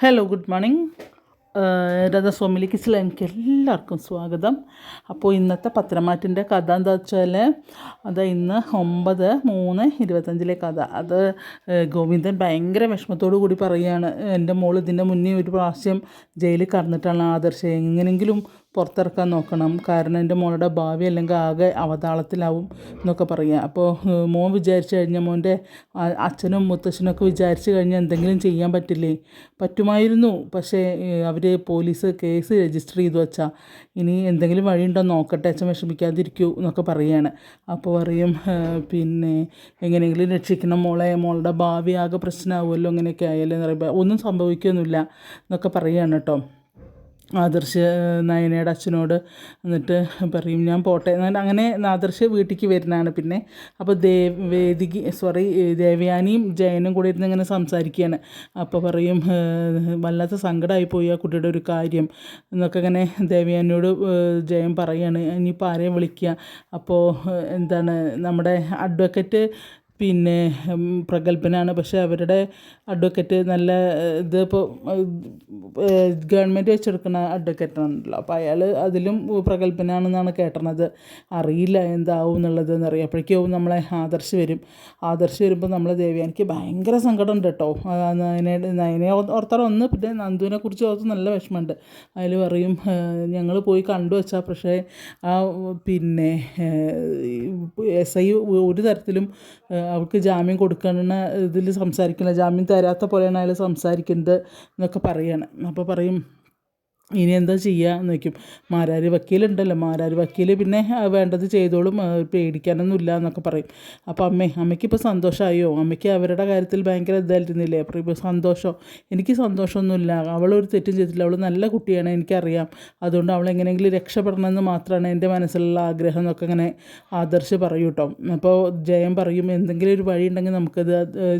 Hello good morning രഥസ്വാമിലി എനിക്ക് എല്ലാവർക്കും സ്വാഗതം. അപ്പോൾ ഇന്നത്തെ പത്രമാറ്റിന്റെ കഥ എന്താ വെച്ചാൽ അത് ഇന്ന് ഒമ്പത് മൂന്ന് ഇരുപത്തഞ്ചിലെ കഥ. അത് ഗോവിന്ദൻ ഭയങ്കര വിഷമത്തോടു കൂടി പറയുകയാണ്. എന്റെ മോൾ ഇതിന്റെ മുന്നേ ഒരു പ്രാവശ്യം ജയിലിൽ കടന്നിട്ടാണ് ആദർശം. എങ്ങനെയെങ്കിലും പുറത്തിറക്കാൻ നോക്കണം. കാരണം എന്റെ മോളുടെ ഭാവി അല്ലെങ്കിൽ ആകെ അവതാളത്തിലാവും എന്നൊക്കെ പറയുക. അപ്പോൾ മോൻ വിചാരിച്ചു കഴിഞ്ഞാൽ മോന്റെ അച്ഛനും മുത്തശ്ശനും ഒക്കെ വിചാരിച്ചു കഴിഞ്ഞാൽ എന്തെങ്കിലും ചെയ്യാൻ പറ്റില്ലേ? പറ്റുമായിരുന്നു. പക്ഷേ അവർ പോലീസ് കേസ് രജിസ്റ്റർ ചെയ്തു വച്ചാൽ ഇനി എന്തെങ്കിലും വഴിയുണ്ടോ നോക്കട്ടെ അച്ഛൻ വിഷമിക്കാതിരിക്കൂ എന്നൊക്കെ പറയുകയാണ്. അപ്പോൾ പറയും പിന്നെ എങ്ങനെയെങ്കിലും രക്ഷിക്കണം മോളെ മോളുടെ ഭാവി ആകെ പ്രശ്നമാവുമല്ലോ അങ്ങനെയൊക്കെ ആയാലും എന്ന് പറയുമ്പോൾ ഒന്നും സംഭവിക്കൊന്നുമില്ല എന്നൊക്കെ പറയുകയാണ് കേട്ടോ. ആദർശ് നയനയുടെ അച്ഛനോട് എന്നിട്ട് പറയും ഞാൻ പോട്ടെ. എന്നിട്ട് അങ്ങനെ ആദർശ് വീട്ടിലേക്ക് വരുന്നതാണ് പിന്നെ. അപ്പോൾ ദേവ് വേദിക സോറി ദേവയാനിയും ജയനും കൂടി ഇരുന്ന് ഇങ്ങനെ സംസാരിക്കുകയാണ്. അപ്പോൾ പറയും വല്ലാത്ത സങ്കടമായി പോയി ആ കുട്ടിയുടെ ഒരു കാര്യം എന്നൊക്കെ ഇങ്ങനെ ദേവയാനിയോട് ജയൻ പറയാണ്. ഇനിയിപ്പോൾ ആരെയും വിളിക്കുക? അപ്പോൾ എന്താണ് നമ്മുടെ അഡ്വക്കറ്റ് പിന്നെ പ്രഗത്ഭനാണ്. പക്ഷേ അവരുടെ അഡ്വക്കറ്റ് നല്ല ഇതിപ്പോൾ ഗവൺമെന്റ് വെച്ചെടുക്കുന്ന അഡ്വക്കറ്റാണല്ലോ അപ്പോൾ അയാൾ അതിലും പ്രഗത്ഭനാണെന്നാണ് കേട്ടണത്. അറിയില്ല എന്താവും എന്നുള്ളത് എന്നറിയാം അപ്പോഴേക്കും നമ്മളെ ആദർശ് വരും. ആദർശ് വരുമ്പോൾ നമ്മളെ ദേവി എനിക്ക് ഭയങ്കര സങ്കടം ഉണ്ട് കേട്ടോ നയനെ നയനെ ഓർത്താൽ ഒന്ന് പിന്നെ നന്ദുവിനെ കുറിച്ച് ഓർത്ത് നല്ല വിഷമമുണ്ട്. അതിൽ പറയും ഞങ്ങൾ പോയി കണ്ടു വെച്ചാൽ പക്ഷേ ആ പിന്നെ എസ് ഐ ഒരു തരത്തിലും അവൾക്ക് ജാമ്യം കൊടുക്കണ ഇതിൽ സംസാരിക്കില്ല ജാമ്യം തരാത്ത പോലെയാണ് അയാൾ സംസാരിക്കുന്നത് എന്നൊക്കെ പറയാണ്. അപ്പോൾ പറയും ഇനി എന്താ ചെയ്യുക എന്ന് വയ്ക്കും മാരാരി വക്കീലുണ്ടല്ലോ മാരാരി വക്കീൽ പിന്നെ വേണ്ടത് ചെയ്തോളും പേടിക്കാനൊന്നുമില്ല എന്നൊക്കെ പറയും. അപ്പോൾ അമ്മേ അമ്മയ്ക്ക് ഇപ്പോൾ സന്തോഷമായോ അമ്മയ്ക്ക് അവരുടെ കാര്യത്തിൽ ഭയങ്കര ഇതായിരുന്നില്ലേ അപ്പോൾ ഇപ്പോൾ സന്തോഷം? എനിക്ക് സന്തോഷമൊന്നുമില്ല. അവളൊരു തെറ്റും ചെയ്തിട്ടില്ല. അവൾ നല്ല കുട്ടിയാണ് എനിക്കറിയാം. അതുകൊണ്ട് അവൾ എങ്ങനെയെങ്കിലും രക്ഷപ്പെടണമെന്ന് മാത്രമാണ് എന്റെ മനസ്സിലുള്ള ആഗ്രഹം എന്നൊക്കെ ഇങ്ങനെ ആദർശ് പറയും കേട്ടോ. അപ്പോൾ ജയം പറയും എന്തെങ്കിലും ഒരു വഴി ഉണ്ടെങ്കിൽ നമുക്കത്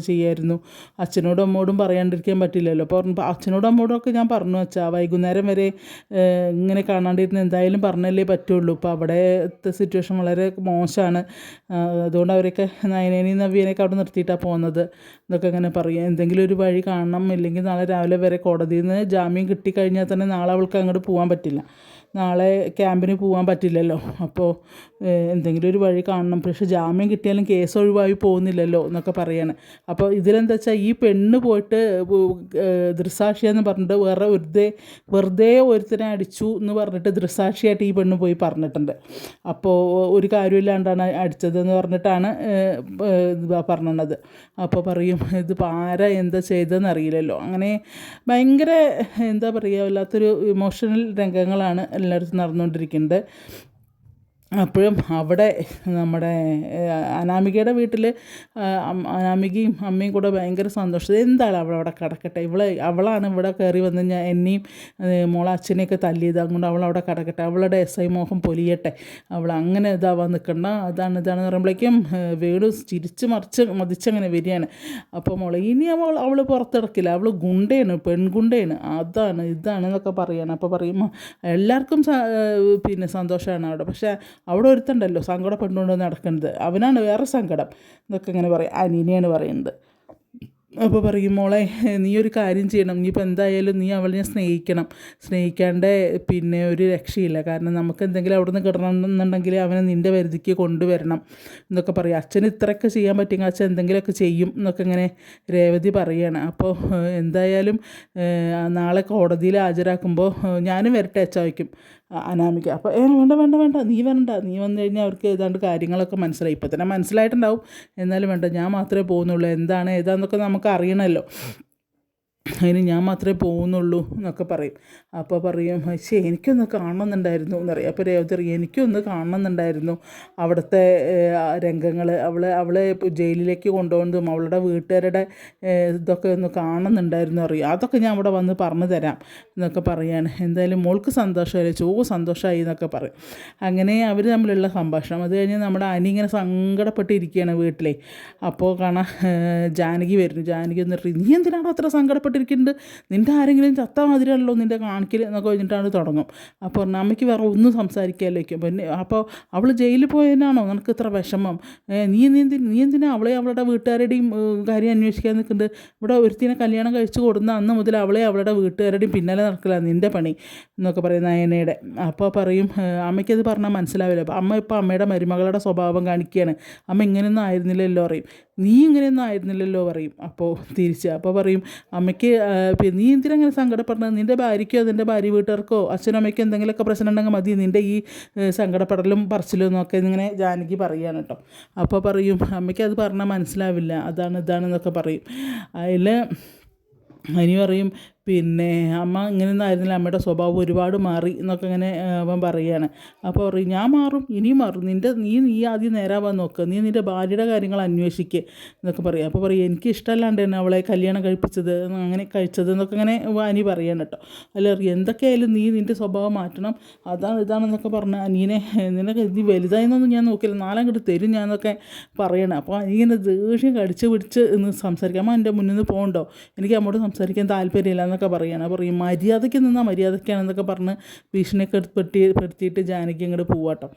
ചെയ്യായിരുന്നു. അച്ഛനോടും അമ്മോടും പറയാണ്ടിരിക്കാൻ പറ്റില്ലല്ലോ. അപ്പോൾ അച്ഛനോടും അമ്മോടും ഒക്കെ ഞാൻ പറഞ്ഞു അച്ഛാ. വൈകുന്നേരം വരെ ഏഹ്, ഇങ്ങനെ കാണാണ്ടിരുന്ന് എന്തായാലും പറഞ്ഞല്ലേ പറ്റുള്ളൂ. ഇപ്പോൾ അവിടെത്തെ സിറ്റുവേഷൻ വളരെ മോശമാണ് അതുകൊണ്ട് അവരൊക്കെ നയനേനെയും നവ്യനെയൊക്കെ അവിടെ നിർത്തിയിട്ടാണ് പോകുന്നത് എന്നൊക്കെ ഇങ്ങനെ പറയും. എന്തെങ്കിലും ഒരു വഴി കാണണം. ഇല്ലെങ്കിൽ നാളെ രാവിലെ വരെ കോടതിയിൽ നിന്ന് ജാമ്യം കിട്ടിക്കഴിഞ്ഞാൽ തന്നെ നാളെ അവൾക്ക് അങ്ങോട്ട് പോകാൻ പറ്റില്ല. നാളെ ക്യാമ്പിന് പോകാൻ പറ്റില്ലല്ലോ. അപ്പോൾ എന്തെങ്കിലും ഒരു വഴി കാണണം. പക്ഷെ ജാമ്യം കിട്ടിയാലും കേസ് ഒഴിവായി പോകുന്നില്ലല്ലോ എന്നൊക്കെ പറയാണ്. അപ്പോൾ ഇതിലെന്താ വെച്ചാൽ ഈ പെണ്ണ് പോയിട്ട് ദൃസാക്ഷിയെന്ന് പറഞ്ഞിട്ട് വേറെ വെറുതെ വെറുതെ ഒരുത്തനെ അടിച്ചു എന്ന് പറഞ്ഞിട്ട് ദൃസാക്ഷിയായിട്ട് ഈ പെണ്ണ് പോയി പറഞ്ഞിട്ടുണ്ട്. അപ്പോൾ ഒരു കാര്യമില്ലാണ്ടാണ് അടിച്ചതെന്ന് പറഞ്ഞിട്ടാണ് പറഞ്ഞത്. അപ്പോൾ പറയും ഇത് പാര എന്താ ചെയ്തതെന്ന് അറിയില്ലല്ലോ. അങ്ങനെ ഭയങ്കര എന്താ പറയുക വല്ലാത്തൊരു ഇമോഷണൽ രംഗങ്ങളാണ് എല്ലായിടത്തും നടന്നുകൊണ്ടിരിക്കുന്നത്. അപ്പോഴും അവിടെ നമ്മുടെ അനാമികയുടെ വീട്ടിൽ അനാമികയും അമ്മയും കൂടെ ഭയങ്കര സന്തോഷം. എന്താണ് അവൾ അവിടെ കിടക്കട്ടെ? ഇവളെ അവളാണ് ഇവിടെ കയറി വന്ന് ഞാൻ എന്നെയും മോളെ അച്ഛനെയൊക്കെ തല്ലിയത്. അതുകൊണ്ട് അവൾ അവിടെ കിടക്കട്ടെ. അവളുടെ എസ് ഐ മോഹം പൊലിയട്ടെ. അവൾ അങ്ങനെ ഇതാവാൻ നിൽക്കണ്ട. അതാണ് ഇതാണെന്ന് പറയുമ്പോഴേക്കും വീട് ചിരിച്ച് മറിച്ച് മതിച്ചങ്ങനെ വരികയാണ്. അപ്പോൾ മോളെ ഇനി അവൾ അവൾ പുറത്തിറക്കില്ല. അവൾ ഗുണ്ടയാണ് പെൺഗുണ്ടയാണ്. അതാണ് ഇതാണ് എന്നൊക്കെ പറയുകയാണ് അപ്പോൾ പറയുമ്പോൾ എല്ലാവർക്കും പിന്നെ സന്തോഷമാണ് അവിടെ. പക്ഷേ അവിടെ ഒരുത്തുണ്ടല്ലോ സങ്കടപ്പെട്ടുകൊണ്ട് നടക്കുന്നത്. അവനാണ് വേറെ സങ്കടം. എന്നൊക്കെ ഇങ്ങനെ പറയും. അനീനെയാണ് പറയുന്നത്. അപ്പോൾ പറയും മോളെ നീ ഒരു കാര്യം ചെയ്യണം. നീ ഇനിയിപ്പോൾ എന്തായാലും നീ അവളെ സ്നേഹിക്കണം. സ്നേഹിക്കാണ്ട് പിന്നെ ഒരു രക്ഷയില്ല. കാരണം നമുക്ക് എന്തെങ്കിലും അവിടെ നിന്ന് കിടണമെന്നുണ്ടെങ്കിൽ അവനെ നിന്റെ വരുതിക്ക് കൊണ്ടുവരണം. എന്നൊക്കെ പറയും. അച്ഛന് ഇത്രയൊക്കെ ചെയ്യാൻ പറ്റുമെങ്കിൽ അച്ഛൻ എന്തെങ്കിലുമൊക്കെ ചെയ്യും. എന്നൊക്കെ ഇങ്ങനെ രേവതി പറയുകയാണ് അപ്പോൾ എന്തായാലും നാളെ കോടതിയിൽ ഹാജരാക്കുമ്പോൾ ഞാനും വരട്ടെ അച്ഛ വയ്ക്കും അനാമിക. അപ്പോൾ ഏ വേണ്ട വേണ്ട വേണ്ട. നീ വരണ്ട. നീ വന്നു കഴിഞ്ഞാൽ അവർക്ക് ഏതാണ്ട് കാര്യങ്ങളൊക്കെ മനസ്സിലായി. ഇപ്പോൾ തന്നെ മനസ്സിലായിട്ടുണ്ടാവും. എന്നാലും വേണ്ട ഞാൻ മാത്രമേ പോകുന്നുള്ളൂ. എന്താണ് ഏതാണെന്നൊക്കെ നമുക്ക് അറിയണമല്ലോ അതിന് ഞാൻ മാത്രമേ പോകുന്നുള്ളൂ എന്നൊക്കെ പറയും. അപ്പോൾ പറയും ശേ എനിക്കൊന്ന് കാണണമെന്നുണ്ടായിരുന്നു എന്നറിയാം. അപ്പോൾ രേവതി പറയും എനിക്കൊന്ന് കാണണമെന്നുണ്ടായിരുന്നു. അവിടുത്തെ രംഗങ്ങൾ അവളെ അവളെ ജയിലിലേക്ക് കൊണ്ടുപോകുന്നതും അവളുടെ വീട്ടുകാരുടെ ഇതൊക്കെ ഒന്ന് കാണുന്നുണ്ടായിരുന്നു അറിയാം അതൊക്കെ ഞാൻ അവിടെ വന്ന് പറഞ്ഞു തരാം എന്നൊക്കെ പറയാണ്. എന്തായാലും മോൾക്ക് സന്തോഷമായി ചോ സന്തോഷമായി എന്നൊക്കെ പറയും. അങ്ങനെ അവർ തമ്മിലുള്ള സംഭാഷണം. അത് കഴിഞ്ഞ് നമ്മുടെ അനി ഇങ്ങനെ സങ്കടപ്പെട്ടിരിക്കുകയാണ് വീട്ടിലെ. അപ്പോൾ കാണാം ജാനകി വരുന്നു. ജാനകി എന്നിട്ട് നീ എന്തിനാണോ അത്ര സങ്കടപ്പെട്ട് കഷ്ടപ്പെട്ടിരിക്കുന്നുണ്ട് നിന്റെ ആരെങ്കിലും ചത്ത മാതിരിയല്ലോ നിന്റെ കാണിക്കൽ എന്നൊക്കെ കഴിഞ്ഞിട്ടാണ് തുടങ്ങും. അപ്പോൾ പറഞ്ഞു അമ്മയ്ക്ക് വേറെ ഒന്നും സംസാരിക്കാനില്ലേക്കും പിന്നെ അപ്പോൾ അവൾ ജയിലിൽ പോയതിനാണോ? നിനക്ക് ഇത്ര വിഷമം. നീ നീ നീ എന്തിനാ അവളെ അവളുടെ വീട്ടുകാരുടെയും കാര്യം അന്വേഷിക്കാൻ നിൽക്കുന്നുണ്ട്? ഇവിടെ ഒരുത്തിനെ കല്യാണം കഴിച്ചു കൊടുന്ന അന്ന് മുതൽ അവളെ അവളുടെ വീട്ടുകാരുടെയും പിന്നാലെ നടക്കില്ല നിന്റെ പണി എന്നൊക്കെ പറയും നയനയുടെ. അപ്പോൾ പറയും അമ്മയ്ക്കത് പറഞ്ഞാൽ മനസ്സിലാവില്ല. അപ്പോൾ അമ്മ ഇപ്പോൾ അമ്മയുടെ മരുമകളുടെ സ്വഭാവം കാണിക്കുകയാണ്. അമ്മ ഇങ്ങനെയൊന്നും ആയിരുന്നില്ലല്ലോ പറയും. നീ ഇങ്ങനെയൊന്നും ആയിരുന്നില്ലല്ലോ പറയും. അപ്പോൾ തിരിച്ച് അപ്പോൾ പറയും അമ്മയ്ക്ക് നീ എന്തിനങ്ങനെ സങ്കടപ്പെടണം? നിന്റെ ഭാര്യയ്ക്കോ നിന്റെ ഭാര്യ വീട്ടുകാർക്കോ അച്ഛനും അമ്മയ്ക്കോ എന്തെങ്കിലുമൊക്കെ പ്രശ്നം ഉണ്ടെങ്കിൽ മതി. നിന്റെ ഈ സങ്കടപ്പെടലും പറച്ചിലും എന്നൊക്കെ ഇങ്ങനെ ജാനകി പറയുകയാണ് കേട്ടോ. അപ്പോൾ പറയും അമ്മയ്ക്ക് അത് പറഞ്ഞാൽ മനസ്സിലാവില്ല. അതാണ് ഇതാണെന്നൊക്കെ പറയും. അതിൽ അനി പറയും പിന്നെ അമ്മ ഇങ്ങനെയൊന്നും ആയിരുന്നില്ല അമ്മയുടെ സ്വഭാവം ഒരുപാട് മാറി എന്നൊക്കെ ഇങ്ങനെ അവൻ പറയുകയാണ്. അപ്പോൾ പറയും ഞാൻ മാറും ഇനിയും മാറും. നിന്റെ നീ നീ ആദ്യം നേരാവാൻ നോക്കുക നീ നിന്റെ ഭാര്യയുടെ കാര്യങ്ങൾ അന്വേഷിക്കുക എന്നൊക്കെ പറയും. അപ്പോൾ പറയും എനിക്ക് ഇഷ്ടമല്ലാണ്ട് തന്നെ അവളെ കല്യാണം കഴിപ്പിച്ചത് അങ്ങനെ കഴിച്ചത് എന്നൊക്കെ ഇങ്ങനെ അനി പറയണം കേട്ടോ. അല്ല എന്തൊക്കെയായാലും നീ നിന്റെ സ്വഭാവം മാറ്റണം. അതാണ് ഇതാണെന്നൊക്കെ പറഞ്ഞ് അനീനെ നിനക്ക് നീ വലുതായെന്നൊന്നും ഞാൻ നോക്കില്ല നാലാം കിട്ടി തരും ഞാൻ എന്നൊക്കെ പറയണം. അപ്പോൾ ഇങ്ങനെ ദേഷ്യം കടിച്ച് പിടിച്ച് ഇന്ന് സംസാരിക്കാം. അമ്മ എന്റെ മുന്നിൽ നിന്ന് പോകണ്ടോ? എനിക്ക് അമ്മോട് സംസാരിക്കാൻ താല്പര്യമില്ല. എന്നൊക്കെ പറയുകയാണ് അപ്പോൾ ഈ മര്യാദയ്ക്ക് നിന്നാൽ മര്യാദയ്ക്കാണെന്നൊക്കെ പറഞ്ഞ് ഭീഷണിയൊക്കെ പെട്ടി പെടുത്തിയിട്ട് ജാനകി അങ്ങോട്ട് പോവാട്ടോ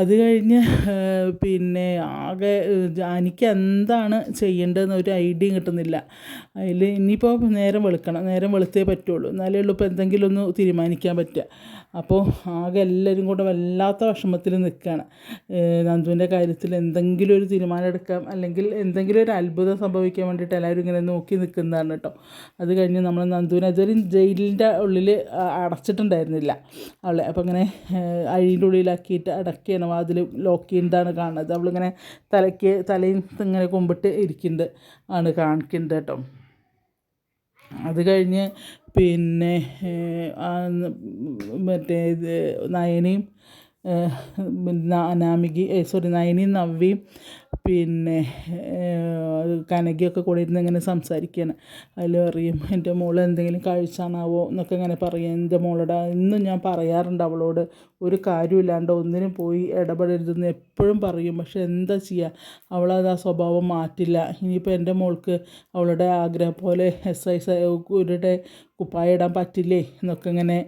അത് കഴിഞ്ഞ് പിന്നെ ആകെ എനിക്ക് എന്താണ് ചെയ്യേണ്ടതെന്ന് ഒരു ഐഡിയയും കിട്ടുന്നില്ല. അതിൽ ഇനിയിപ്പോൾ നേരം വെളുക്കണം. നേരം വെളുത്തേ പറ്റുള്ളൂ. എന്നാലേ ഉള്ളൂ ഇപ്പോൾ എന്തെങ്കിലും ഒന്ന് തീരുമാനിക്കാൻ പറ്റുക. അപ്പോൾ ആകെ എല്ലാവരും കൂടെ വല്ലാത്ത വിഷമത്തിൽ നിൽക്കുകയാണ്. നന്ദുവിന്റെ കാര്യത്തിൽ എന്തെങ്കിലും ഒരു തീരുമാനം എടുക്കാം. അല്ലെങ്കിൽ എന്തെങ്കിലും ഒരു അത്ഭുതം സംഭവിക്കാൻ വേണ്ടിയിട്ട് എല്ലാവരും ഇങ്ങനെ നോക്കി നിൽക്കുന്നതാണ് കേട്ടോ. അത് കഴിഞ്ഞ് നമ്മൾ നന്ദുവിനെ അതുവരെ ജയിലിന്റെ ഉള്ളിൽ അടച്ചിട്ടുണ്ടായിരുന്നില്ല. അവളെ അപ്പോൾ അങ്ങനെ അഴിന്റെ ഉള്ളിലാക്കിയിട്ട് അടക്കിയാണ് വാതിൽ ലോക്ക് ചെയ്യുന്നതാണ് കാണുന്നത്. അവളിങ്ങനെ തലയ്ക്ക് തലയും ഇങ്ങനെ കൊമ്പിട്ട് ഇരിക്കുന്നത് ആണ് കാണിക്കുന്നത് കേട്ടോ. അത് കഴിഞ്ഞ് പിന്നെ മറ്റേ നയനയും അനാമികി സോറി നയനയും നവ്യയും പിന്നെ കനകയൊക്കെ കൂടെ ഇരുന്ന് ഇങ്ങനെ സംസാരിക്കുകയാണ് അതിൽ പറയും എന്റെ മോൾ എന്തെങ്കിലും കഴിച്ചാണാവോ എന്നൊക്കെ ഇങ്ങനെ പറയും എന്റെ മോളോട് ഇന്നും ഞാൻ പറയാറുണ്ട് അവളോട് ഒരു കാര്യമില്ലാണ്ട് ഒന്നിനും പോയി ഇടപെടരുതെന്ന് എപ്പോഴും പറയും പക്ഷെ എന്താ ചെയ്യുക അവളത് ആ സ്വഭാവം മാറ്റില്ല ഇനിയിപ്പോൾ എന്റെ മോൾക്ക് അവളുടെ ആഗ്രഹം പോലെ എസ് ഐ സയുടെ കുപ്പായ ഇടാൻ പറ്റില്ലേ എന്നൊക്കെ ഇങ്ങനെ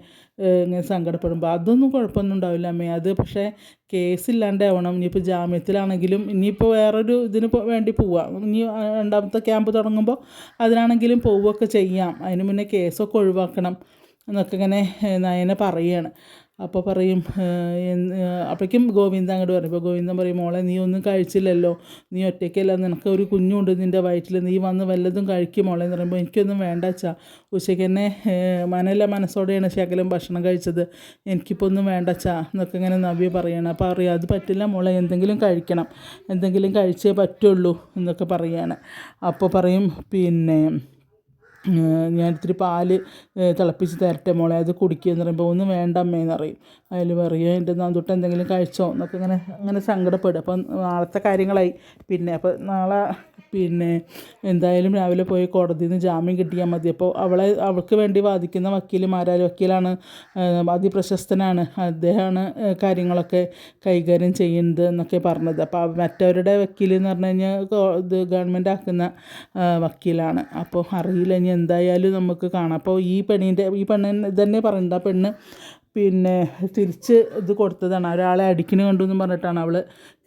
ഇങ്ങനെ സങ്കടപ്പെടുമ്പോൾ അതൊന്നും കുഴപ്പമൊന്നും ഉണ്ടാവില്ല അമ്മേ. അത് പക്ഷേ കേസില്ലാണ്ടാവണം ഇനിയിപ്പോൾ ജാമ്യത്തിലാണെങ്കിലും ഇനിയിപ്പോൾ വേറൊരു ഇതിന് വേണ്ടി പോവാം. ഇനി രണ്ടാമത്തെ ക്യാമ്പ് തുടങ്ങുമ്പോൾ അതിനാണെങ്കിലും പോവുകയൊക്കെ ചെയ്യാം. അതിന് മുന്നേ കേസൊക്കെ ഒഴിവാക്കണം എന്നൊക്കെ ഇങ്ങനെ നയന പറയുകയാണ് അപ്പോൾ പറയും അപ്പോഴേക്കും ഗോവിന്ദൻ അങ്ങോട്ട് പറയും ഇപ്പോൾ ഗോവിന്ദൻ പറയും മോളെ നീ ഒന്നും കഴിച്ചില്ലല്ലോ. നീ ഒറ്റയ്ക്കല്ല. നിനക്ക് ഒരു കുഞ്ഞുണ്ട് നിന്റെ വയറ്റിൽ നീ വന്ന് വല്ലതും കഴിക്കും മോളെ. എന്ന് പറയുമ്പോൾ എനിക്കൊന്നും വേണ്ട അച്ഛാ. ഉച്ചയ്ക്ക് തന്നെ മനല്ല മനസ്സോടെയാണ് ശകലം ഭക്ഷണം കഴിച്ചത്. എനിക്കിപ്പോൾ ഒന്നും വേണ്ട അച്ഛാ. എന്നൊക്കെ ഇങ്ങനെ നവ്യ പറയണം. അപ്പോൾ അറിയാം അത് പറ്റില്ല മോളെ. എന്തെങ്കിലും കഴിക്കണം. എന്തെങ്കിലും കഴിച്ചേ പറ്റുള്ളൂ. എന്നൊക്കെ പറയാണ്. അപ്പോൾ പറയും പിന്നെ ഞാൻ ഇത്തിരി പാൽ തിളപ്പിച്ച് തരട്ടെ മോളെ അത് കുടിക്കുക എന്ന് പറയുമ്പോൾ ഒന്നും വേണ്ട അമ്മേന്ന് പറയും. അതിൽ പറയും എന്റെ നന്ദുട്ട് എന്തെങ്കിലും കഴിച്ചോ? എന്നൊക്കെ ഇങ്ങനെ അങ്ങനെ സങ്കടപ്പെടും. അപ്പം നാളത്തെ കാര്യങ്ങളായി. പിന്നെ അപ്പോൾ നാളെ പിന്നെ എന്തായാലും രാവിലെ പോയി കോടതിയിൽ നിന്ന് ജാമ്യം കിട്ടിയാൽ മതി. അപ്പോൾ അവളെ അവൾക്ക് വേണ്ടി വാദിക്കുന്ന വക്കീൽ മാരാരി വക്കീലാണ് അതിപ്രശസ്തനാണ്. അദ്ദേഹമാണ് കാര്യങ്ങളൊക്കെ കൈകാര്യം ചെയ്യുന്നത് എന്നൊക്കെ പറഞ്ഞത്. അപ്പോൾ മറ്റവരുടെ വക്കീൽ എന്ന് പറഞ്ഞു കഴിഞ്ഞാൽ ഇത് ഗവൺമെന്റ് ആക്കുന്ന വക്കീലാണ്. അപ്പോൾ അറിയില്ല ഇനി എന്തായാലും നമുക്ക് കാണാം. അപ്പോൾ ഈ പെണ്ണിന്റെ ഈ പെണ്ണിന് ഇതന്നെ പറയുന്നത് ആ പെണ്ണ് പിന്നെ തിരിച്ച് ഇത് കൊടുത്തതാണ്. ഒരാളെ അടിക്കണ കണ്ടു എന്ന് പറഞ്ഞിട്ടാണ് അവൾ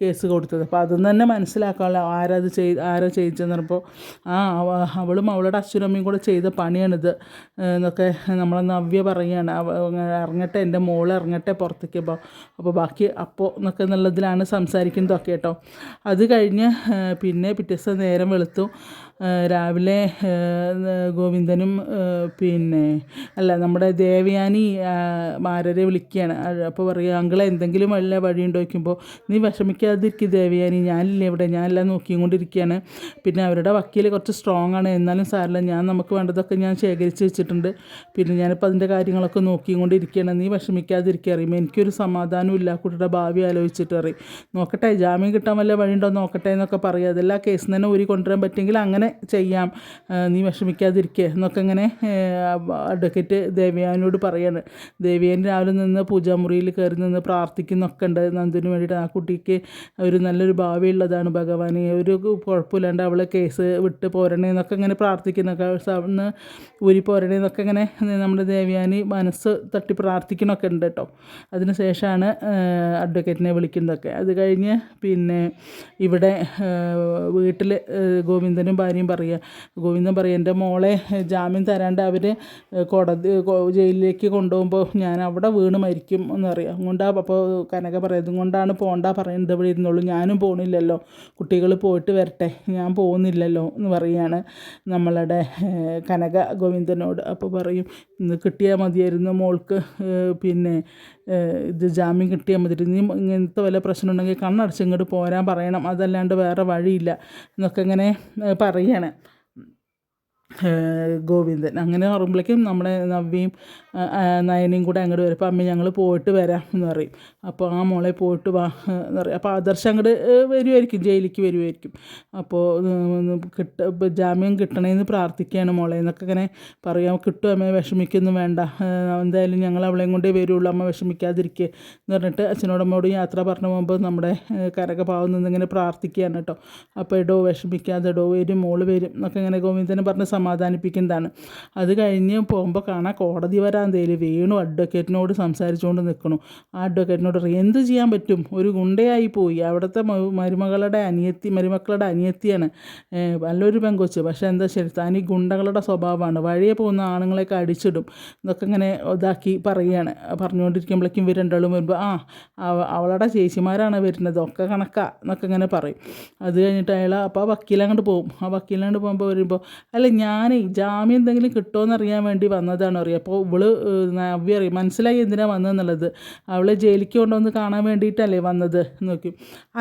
കേസ് കൊടുത്തത്. അപ്പോൾ അതൊന്നും തന്നെ മനസ്സിലാക്കാനുള്ള ആരത് ചെയ് ആരാ ചെയ്യിച്ചെന്ന് പറഞ്ഞപ്പോൾ ആ അവ- അവളും അവളുടെ അച്ഛനമ്മയും കൂടെ ചെയ്ത പണിയാണിത് എന്നൊക്കെ നമ്മളെ നവ്യ പറയുകയാണ് ഇറങ്ങട്ടെ എന്റെ മോളെ ഇറങ്ങട്ടെ പുറത്തേക്ക് അപ്പോൾ അപ്പോൾ ബാക്കി അപ്പോൾ എന്നൊക്കെ എന്നുള്ളതിലാണ് സംസാരിക്കുന്നതൊക്കെ കേട്ടോ. അത് കഴിഞ്ഞ് പിന്നെ പിറ്റേ ദിവസം നേരം വെളുത്തു. രാവിലെ ഗോവിന്ദനും പിന്നെ അല്ല നമ്മുടെ ദേവയാനി മാരരെ വിളിക്കുകയാണ്. അപ്പോൾ പറയുക അങ്കിളെ എന്തെങ്കിലും വല്ല വഴിയുണ്ടോ? ചോദിക്കുമ്പോൾ നീ വിഷമിക്കാതിരിക്കും ദേവയാനി ഞാനില്ലേ ഇവിടെ. ഞാനെല്ലാം നോക്കിക്കൊണ്ടിരിക്കുകയാണ് പിന്നെ അവരുടെ വക്കീൽ കുറച്ച് സ്ട്രോങ് ആണ്. എന്നാലും സാറില്ല ഞാൻ നമുക്ക് വേണ്ടതൊക്കെ ഞാൻ ശേഖരിച്ച് വെച്ചിട്ടുണ്ട്. പിന്നെ ഞാനിപ്പോൾ അതിന്റെ കാര്യങ്ങളൊക്കെ നോക്കിക്കൊണ്ടിരിക്കുകയാണ് നീ വിഷമിക്കാതിരിക്കുക അറിയുമ്പോൾ എനിക്കൊരു സമാധാനവും ഇല്ല. കുട്ടിയുടെ ഭാവി ആലോചിച്ചിട്ട് അറിയും നോക്കട്ടെ ജാമ്യം കിട്ടാൻ വല്ല വഴിയുണ്ടോ? നോക്കട്ടെ എന്നൊക്കെ പറയും അതെല്ലാം കേസിൽ തന്നെ ഊരി കൊണ്ടുവരാൻ പറ്റുമെങ്കിൽ അങ്ങനെ അങ്ങനെ ചെയ്യാം. നീ വിഷമിക്കാതിരിക്കുക എന്നൊക്കെ ഇങ്ങനെ അഡ്വക്കേറ്റ് ദേവിയാനോട് പറയാണ്. ദേവിയാൻ രാവിലെ നിന്ന് പൂജാമുറിയിൽ കയറി നിന്ന് പ്രാർത്ഥിക്കുന്നൊക്കെ ഉണ്ട്. നന്ദിന് വേണ്ടിയിട്ട് ആ കുട്ടിക്ക് ഒരു നല്ലൊരു ഭാവി ഉള്ളതാണ് ഭഗവാൻ ഒരു കുഴപ്പമില്ലാണ്ട് അവളെ കേസ് വിട്ട് പോരണേ എന്നൊക്കെ ഇങ്ങനെ പ്രാർത്ഥിക്കുന്നൊക്കെ അവിടുന്ന് ഊരി പോരണേ എന്നൊക്കെ ഇങ്ങനെ നമ്മുടെ ദേവിയാനി മനസ്സ് തട്ടി പ്രാർത്ഥിക്കണമൊക്കെ ഉണ്ട് കേട്ടോ. അതിനുശേഷമാണ് അഡ്വക്കേറ്റിനെ വിളിക്കുന്നതൊക്കെ. അത് കഴിഞ്ഞ് പിന്നെ ഇവിടെ വീട്ടിൽ ഗോവിന്ദനും ഭാര്യയും പറയുക. ഗോവിന്ദൻ പറയുക എന്റെ മോളെ ജാമ്യം തരാണ്ട് അവർ കോടതി ജയിലിലേക്ക് കൊണ്ടുപോകുമ്പോൾ ഞാൻ അവിടെ വീണ് മരിക്കും എന്നറിയാം. അതുകൊണ്ടാ അപ്പോൾ കനക പറയുന്നത് കൊണ്ടാണ് പോണ്ട പറയുന്നത്. ഇവിടെ ഇരുന്നുള്ളൂ ഞാനും പോണില്ലല്ലോ. കുട്ടികൾ പോയിട്ട് വരട്ടെ. ഞാൻ പോകുന്നില്ലല്ലോ എന്ന് പറയുകയാണ് നമ്മളുടെ കനക ഗോവിന്ദനോട്. അപ്പോൾ പറയും ഇന്ന് കിട്ടിയാൽ മതിയായിരുന്നു മോൾക്ക് പിന്നെ ഇത് ജാമ്യം കിട്ടിയാൽ മതി. ഇനി ഇങ്ങനത്തെ വല്ല പ്രശ്നം ഉണ്ടെങ്കിൽ കണ്ണടച്ച് ഇങ്ങോട്ട് പോരാൻ പറയണം. അതല്ലാണ്ട് വേറെ വഴിയില്ല എന്നൊക്കെ ഇങ്ങനെ ഏഹ് ഗോവിന്ദൻ. അങ്ങനെ പറയുമ്പോഴേക്കും നമ്മുടെ നവ്യയും നയനയും കൂടെ അങ്ങോട്ട് വരും. അപ്പോൾ അമ്മ ഞങ്ങൾ പോയിട്ട് വരാം എന്ന് പറയും. അപ്പോൾ ആ മോളെ പോയിട്ട് വാ എന്ന് പറയും. അപ്പോൾ ആദർശം അങ്ങോട്ട് വരുമായിരിക്കും ജയിലിലേക്ക് വരുമായിരിക്കും അപ്പോൾ കിട്ട ജാമ്യം കിട്ടണമെന്ന് പ്രാർത്ഥിക്കുകയാണ് മോളെ എന്നൊക്കെ ഇങ്ങനെ പറയാം. കിട്ടും അമ്മയെ വിഷമിക്കൊന്നും വേണ്ട. എന്തായാലും ഞങ്ങൾ അവളെയും കൊണ്ടേ വരുള്ളൂ. അമ്മ വിഷമിക്കാതിരിക്കുക എന്ന് പറഞ്ഞിട്ട് അച്ഛനോടമ്മയോട് യാത്ര പറഞ്ഞു പോകുമ്പോൾ നമ്മുടെ കരകഭാവം നിന്നിങ്ങനെ പ്രാർത്ഥിക്കുകയാണ് കേട്ടോ. അപ്പോൾ എടോ വിഷമിക്കാതെ എടോ വരും മോൾ വരും എന്നൊക്കെ ഇങ്ങനെ ഗോവിന്ദനെ പറഞ്ഞ് സമാധാനിപ്പിക്കുന്നതാണ്. അത് കഴിഞ്ഞ് പോകുമ്പോൾ കാണാൻ കോടതി വരാന്തയിൽ വേണു അഡ്വക്കേറ്റിനോട് സംസാരിച്ചുകൊണ്ട് നിൽക്കണു ആ അഡ്വക്കേറ്റിനോട് എന്ത് ചെയ്യാൻ പറ്റും? ഒരു ഗുണ്ടയായി പോയി. അവിടുത്തെ മരുമകളുടെ അനിയത്തി മരുമക്കളുടെ അനിയത്തിയാണ്. നല്ലൊരു പെങ്കൊച്ച്. പക്ഷേ എന്താ ശരി താൻ ഈ ഗുണ്ടകളുടെ സ്വഭാവമാണ്. വഴിയെ പോകുന്ന ആണുങ്ങളെയൊക്കെ അടിച്ചിടും. ഇതൊക്കെ ഇങ്ങനെ ഇതാക്കി പറയുകയാണ് പറഞ്ഞുകൊണ്ടിരിക്കുമ്പോഴേക്കും ഇവർ രണ്ടാളും വരുമ്പോൾ ആ അവ- അവളുടെ ചേച്ചിമാരാണ് വരുന്നത്. ഒക്കെ കണക്കാ. എന്നൊക്കെ ഇങ്ങനെ പറയും. അത് കഴിഞ്ഞിട്ട് അയാൾ അപ്പോൾ ആ വക്കീലങ്ങോട്ട് പോകും ആ വക്കീലങ്ങോട്ട് പോകുമ്പോൾ വരുമ്പോൾ അല്ല ഞാൻ ജാമ്യം എന്തെങ്കിലും കിട്ടുമോ എന്നറിയാൻ വേണ്ടി വന്നതാണ് അറിയാം. അപ്പോൾ ഇവൾ നവ്യ അറിയാം. മനസ്സിലായി എന്തിനാണ് വന്നതെന്നുള്ളത് അവളെ ജയിലിക്ക് കൊണ്ടുവന്ന് കാണാൻ വേണ്ടിയിട്ടല്ലേ വന്നത് നോക്കി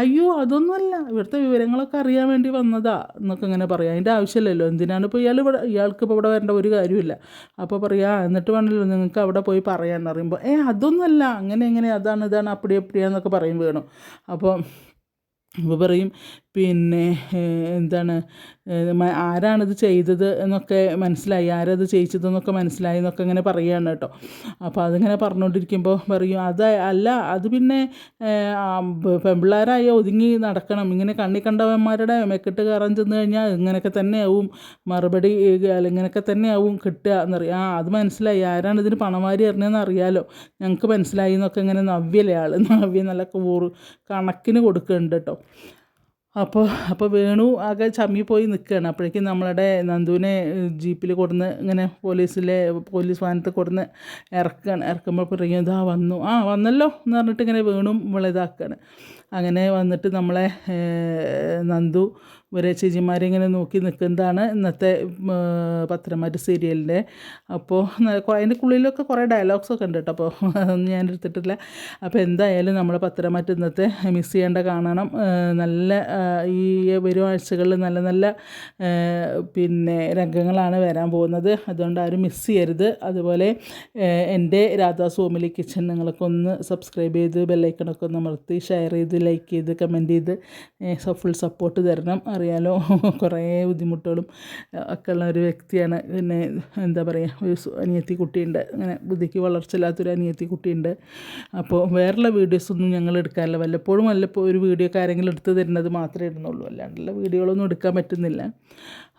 അയ്യോ അതൊന്നുമല്ല. ഇവിടുത്തെ വിവരങ്ങളൊക്കെ അറിയാൻ വേണ്ടി വന്നതാ എന്നൊക്കെ ഇങ്ങനെ പറയാം. അതിന്റെ ആവശ്യമില്ലല്ലോ. എന്തിനാണ് ഇപ്പോൾ ഇയാൾ ഇവിടെ ഇയാൾക്ക് ഇപ്പോൾ ഇവിടെ വരേണ്ട ഒരു കാര്യമില്ല അപ്പോൾ പറയാ എന്നിട്ട് വേണമല്ലോ നിങ്ങൾക്ക് അവിടെ പോയി പറയാൻ അറിയുമ്പോൾ ഏ അതൊന്നുമല്ല. അങ്ങനെ എങ്ങനെ അതാണ് ഇതാണ് അപ്പടി അപ്പടിയാന്നൊക്കെ പറയും വേണം. അപ്പോൾ അപ്പോൾ പറയും പിന്നെ എന്താണ് ആരാണിത് ചെയ്തത് എന്നൊക്കെ മനസ്സിലായി ആരത് ചെയ്യിച്ചതെന്നൊക്കെ മനസ്സിലായി എന്നൊക്കെ ഇങ്ങനെ പറയുകയാണ് കേട്ടോ. അപ്പോൾ അതിങ്ങനെ പറഞ്ഞുകൊണ്ടിരിക്കുമ്പോൾ പറയും അത് അല്ല അത് പിന്നെ പെമ്പിള്ളേരായ ഒതുങ്ങി നടക്കണം. ഇങ്ങനെ കണ്ണി കണ്ടവന്മാരുടെ മെക്കിട്ട് കയറാൻ ചെന്ന് കഴിഞ്ഞാൽ ഇങ്ങനെയൊക്കെ തന്നെയാവും. മറുപടി ഇങ്ങനെയൊക്കെ തന്നെയാവും കിട്ടുക എന്നറിയാം. ആ അത് മനസ്സിലായി. ആരാണ് ഇതിന് പണമാരി എറിഞ്ഞതെന്ന് അറിയാലോ. ഞങ്ങൾക്ക് മനസ്സിലായി എന്നൊക്കെ ഇങ്ങനെ നവ്യല്ലേ ആൾ നവ്യ നല്ല കൂറ് കണക്കിന് കൊടുക്കുന്നുണ്ട് കേട്ടോ. അപ്പോൾ അപ്പോൾ വേണു ആകെ ചമ്മി പോയി നിൽക്കുകയാണ് അപ്പോഴേക്കും നമ്മളുടെ നന്ദുവിനെ ജീപ്പിൽ കൊടുന്ന് ഇങ്ങനെ പോലീസിലെ പോലീസ് വാഹനത്തിൽ കൊടുന്ന് ഇറക്കുകയാണ് ഇറക്കുമ്പോൾ പറയും ഇതാ വന്നു. ആ വന്നല്ലോ എന്ന് പറഞ്ഞിട്ട് ഇങ്ങനെ വേണു ഇവളിതാക്കുകയാണ് അങ്ങനെ വന്നിട്ട് നമ്മളെ നന്ദു ഇവരെ ചേച്ചിമാരെ ഇങ്ങനെ നോക്കി നിൽക്കുന്നതാണ് ഇന്നത്തെ പത്രമാര് സീരിയലിന്റെ. അപ്പോൾ അതിന്റെ ഉള്ളിലൊക്കെ കുറേ ഡയലോഗ്സൊക്കെ ഉണ്ട് കേട്ടോ. അപ്പോൾ അതൊന്നും ഞാൻ എടുത്തിട്ടില്ല. അപ്പോൾ എന്തായാലും നമ്മൾ പത്രമാറ്റ് ഇന്നത്തെ മിസ് ചെയ്യേണ്ട കാണണം. നല്ല ഈ വരും ആഴ്ചകളിൽ നല്ല നല്ല പിന്നെ രംഗങ്ങളാണ് വരാൻ പോകുന്നത്. അതുകൊണ്ട് ആരും മിസ് ചെയ്യരുത്. അതുപോലെ എന്റെ രാധാ സോമിലി കിച്ചൺ നിങ്ങളൊക്കെ ഒന്ന് സബ്സ്ക്രൈബ് ചെയ്ത് ബെല്ലൈക്കണൊക്കെ ഒന്ന് അമർത്തി ഷെയർ ചെയ്ത് ലൈക്ക് ചെയ്ത് കമന്റ് ചെയ്ത് ഫുൾ സപ്പോർട്ട് തരണം. അറിയാലോ. കുറേ ബുദ്ധിമുട്ടുകളും ഒക്കെ ഉള്ള ഒരു വ്യക്തിയാണ്. പിന്നെ എന്താ പറയുക ഒരു അനിയത്തി കുട്ടിയുണ്ട്. അങ്ങനെ ബുദ്ധിക്ക് വളർച്ചയില്ലാത്തൊരു അനിയത്തി കുട്ടിയുണ്ട്. അപ്പോൾ വേറെയുള്ള വീഡിയോസൊന്നും ഞങ്ങൾ എടുക്കാറില്ല. വല്ലപ്പോഴും വല്ലപ്പോൾ ഒരു വീഡിയോ ഒക്കെ എടുത്ത് തരുന്നത് മാത്രമേ ഇടുന്നുള്ളൂ. അല്ലാണ്ടുള്ള വീഡിയോകളൊന്നും എടുക്കാൻ പറ്റുന്നില്ല.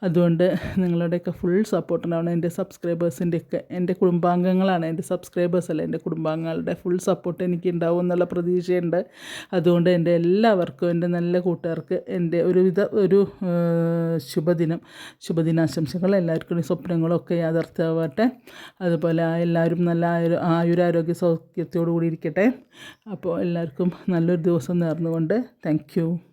അതുകൊണ്ട് നിങ്ങളുടെയൊക്കെ ഫുൾ സപ്പോർട്ടുണ്ടാവണം എന്റെ സബ്സ്ക്രൈബേഴ്സിന്റെയൊക്കെ എന്റെ കുടുംബാംഗങ്ങളാണ് എന്റെ സബ്സ്ക്രൈബേഴ്സ് അല്ല? എന്റെ കുടുംബാംഗങ്ങളുടെ ഫുൾ സപ്പോർട്ട് എനിക്ക് ഉണ്ടാവും എന്നുള്ള പ്രതീക്ഷയുണ്ട്. അതുകൊണ്ട് എന്റെ എല്ലാവർക്കും എന്റെ നല്ല കൂട്ടുകാർക്ക് എന്റെ ഒരുവിധ ഒരു ശുഭദിനം. ശുഭദിനാശംസകൾ. എല്ലാവർക്കും സ്വപ്നങ്ങളൊക്കെ യാഥാർത്ഥ്യമാവട്ടെ. അതുപോലെ എല്ലാവരും നല്ല ആയുര ആയുരാരോഗ്യ സൗഖ്യത്തോടു കൂടി ഇരിക്കട്ടെ. അപ്പോൾ എല്ലാവർക്കും നല്ലൊരു ദിവസം നേർന്നുകൊണ്ട്. താങ്ക്